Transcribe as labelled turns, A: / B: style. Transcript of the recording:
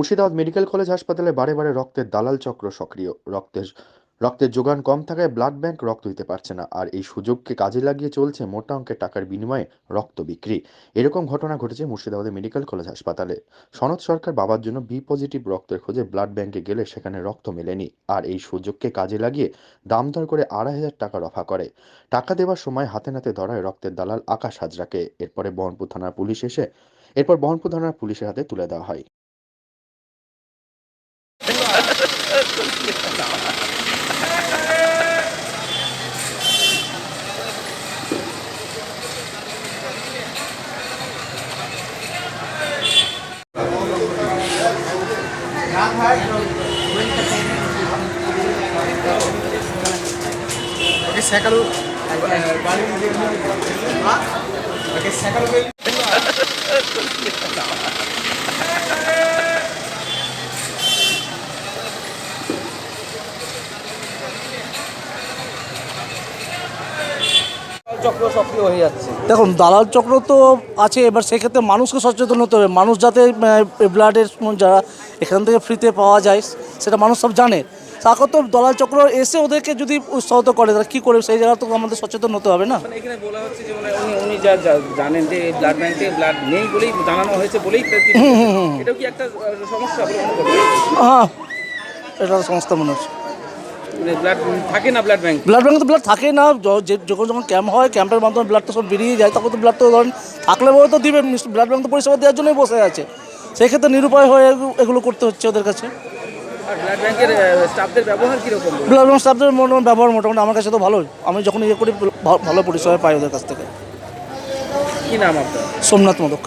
A: Murshidabad medical college হাসপাতালে বারে বারে রক্তের দালাল চক্র সক্রিয়। রক্তের রক্তের যোগান কম থাকায় ব্লাড ব্যাংক রক্ত দিতে পারছে না। আর এই সুযোগকে কাজে লাগিয়ে চলছে মোটা অঙ্কের টাকার বিনিময়ে রক্ত বিক্রি। এরকম ঘটনা ঘটেছে মুর্শিদাবাদের মেডিকেল কলেজ হাসপাতালে। সনদ সরকার বাবার জন্য বি পজিটিভ রক্তের খোঁজে ব্লাড ব্যাংকে গেলে সেখানে রক্ত মেলেনি। আর এই সুযোগকে কাজে লাগিয়ে দাম দর করে আড়াই হাজার টাকা রফা করে। টাকা দেওয়ার সময় হাতে নাতে ধরায় রক্তের দালাল আকাশ হাজরাকে। এরপরে বহনপুর থানার পুলিশ এসে, এরপর বহরমপুর থানার পুলিশের হাতে তুলে দেওয়া হয়।
B: ওকে সেকালো ওকে সেকালো
C: চক্র সক্রিয় হয়ে যাচ্ছে।
D: দেখুন দালাল চক্র তো আছে এবার সেক্ষেত্রে মানুষকে সচেতন হতে হবে। মানুষ যাতে ব্লাডের যারা এখান থেকে ফ্রিতে পাওয়া যায় সেটা মানুষ সব জানে। তারপর তো দালাল চক্র এসে ওদেরকে যদি উৎসাহিত করে তারা কী করবে? সেই জায়গা তো আমাদের সচেতন হতে হবে না।
C: মানে এখানে বলা হচ্ছে যে মানে উনি উনি যা জানেন যে ব্লাড ব্যাংকে ব্লাড নেই বলেই জানানো হয়েছে বলেই কি- একটা সমস্যা
D: হ্যাঁ এটা সংস্থা মনে হচ্ছে।
C: থাকে না ব্লাড ব্যাংক
D: ব্লাড ব্যাঙ্কে তো ব্লাড থাকে না। যে- যখন যখন ক্যাম্প হয় ক্যাম্পের মাধ্যমে ব্লাড তো সব বেরিয়ে যায় তখন তো ব্লাড তো ধরেন থাকলে বলে তো দিবে। ব্লাড ব্যাঙ্ক তো পরিষেবা দেওয়ার জন্যই বসে আছে। সেক্ষেত্রে নিরুপায় হয়ে এগুলো করতে হচ্ছে ওদের কাছে।
C: ব্লাড ব্যাংকের স্টাফদের ব্যবহার কীরকম
D: ব্লাড ব্যাঙ্ক স্টাফদের মোটামুটি ব্যবহার মোটামুটি আমার কাছে তো ভালোই। আমি যখন ইয়ে করি ভালো পরিষেবা পাই ওদের কাছ থেকে।
C: কী নাম আপনার?
D: সোমনাথ মোদক।